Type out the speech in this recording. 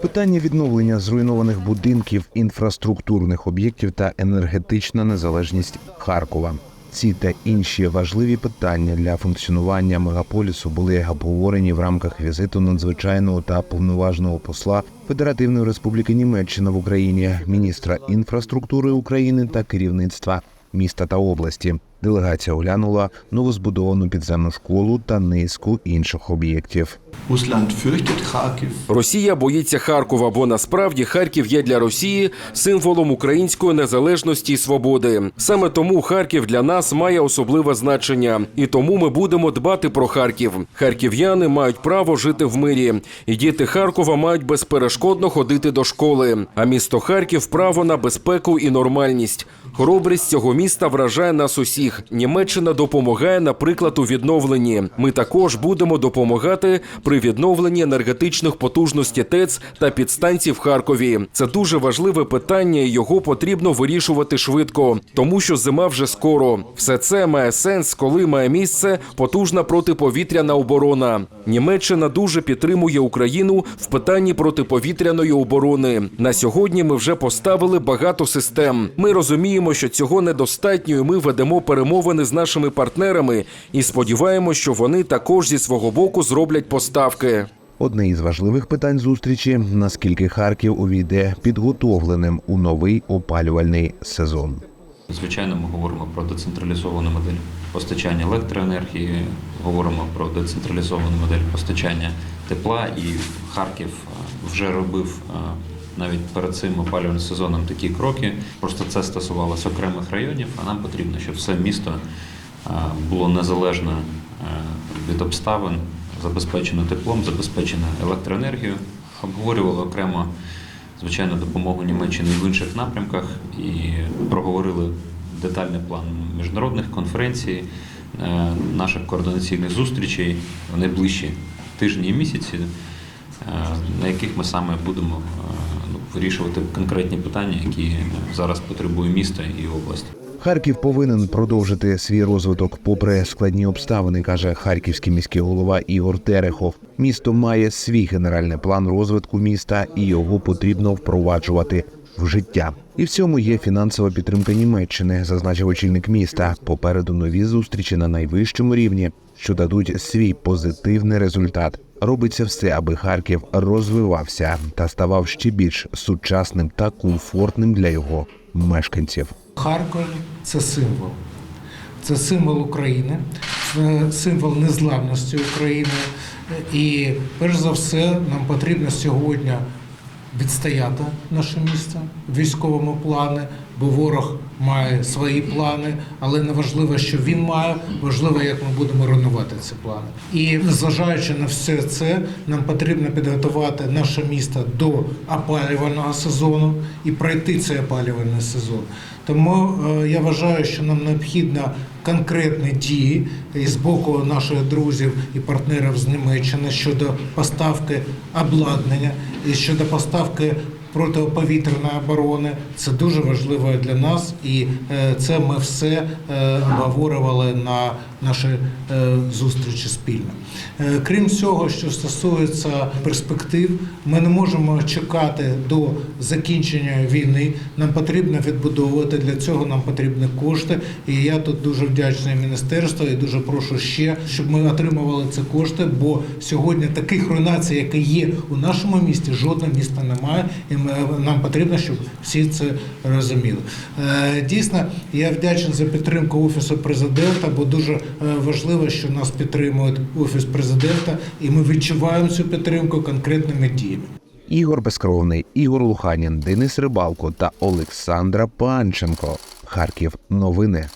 Питання відновлення зруйнованих будинків, інфраструктурних об'єктів та енергетична незалежність Харкова. Ці та інші важливі питання для функціонування мегаполісу були обговорені в рамках візиту надзвичайного та повноважного посла Федеративної Республіки Німеччина в Україні, міністра інфраструктури України та керівництва міста та області. Делегація оглянула новозбудовану підземну школу та низку інших об'єктів. Росія боїться Харкова, бо насправді Харків є для Росії символом української незалежності і свободи. Саме тому Харків для нас має особливе значення, і тому ми будемо дбати про Харків. Харків'яни мають право жити в мирі, і діти Харкова мають безперешкодно ходити до школи. А місто Харків право на безпеку і нормальність. Хоробрість цього міста вражає нас усіх. Німеччина допомагає, наприклад, у відновленні. Ми також будемо допомагати при відновленні енергетичних потужностей ТЕЦ та підстанцій в Харкові. Це дуже важливе питання, і його потрібно вирішувати швидко, тому що зима вже скоро. Все це має сенс, коли має місце потужна протиповітряна оборона. Німеччина дуже підтримує Україну в питанні протиповітряної оборони. На сьогодні ми вже поставили багато систем. Ми розуміємо, що цього недостатньо, і ми ведемо перемовини з нашими партнерами і сподіваємося, що вони також зі свого боку зроблять поставки. Одне із важливих питань зустрічі наскільки Харків увійде підготовленим у новий опалювальний сезон. Звичайно, ми говоримо про децентралізовану модель постачання електроенергії, говоримо про децентралізовану модель постачання тепла, і Харків вже робив навіть перед цим опалювальним сезоном такі кроки. Просто це стосувалося окремих районів, а нам потрібно, щоб все місто е, було незалежно е, від обставин, забезпечено теплом, забезпечено електроенергією. Обговорювали окремо звичайно, допомогу Німеччини в інших напрямках і проговорили детальний план міжнародних конференцій, е, наших координаційних зустрічей в найближчі тижні і місяці, на яких ми саме будемо е, ну, вирішувати конкретні питання, які зараз потребує місто і область. Харків повинен продовжити свій розвиток попри складні обставини, каже харківський міський голова Ігор Терехов. Місто має свій генеральний план розвитку міста, і його потрібно впроваджувати в життя. І в цьому є фінансова підтримка Німеччини, зазначив очільник міста. Попереду нові зустрічі на найвищому рівні, що дадуть свій позитивний результат. Робиться все, аби Харків розвивався та ставав ще більш сучасним та комфортним для його мешканців. Харків це символ. Це символ України, це символ незламності України. І перш за все нам потрібно сьогодні відстояти наше місто в військовому плані, бо ворог має свої плани, але не важливо, що він має, важливо, як ми будемо руйнувати ці плани. І незважаючи на все це, нам потрібно підготувати наше місто до опалювального сезону і пройти цей опалювальний сезон. Тому е, я вважаю, що нам необхідно конкретні дії і з боку наших друзів і партнерів з Німеччини щодо поставки обладнання щодо поставки протиповітряної оборони. Це дуже важливо для нас, і е, це ми все е, обговорювали на нашій е, зустрічі спільно. Крім цього, що стосується перспектив, ми не можемо чекати до закінчення війни. Нам потрібно відбудовувати для цього. Нам потрібні кошти. І я тут дуже вдячний міністерству і дуже прошу ще, щоб ми отримували ці кошти. Бо сьогодні таких руйнацій, які є у нашому місті, жодного міста немає. І нам потрібно, щоб всі це розуміли. Е, Дійсно, я вдячний за підтримку офісу президента, бо дуже е, важливо, що нас підтримує офіс президента, і ми відчуваємо цю підтримку конкретними діями. Ігор Безкровний, Ігор Луханін, Денис Рибалко та Олександра Панченко. Харків. Новини.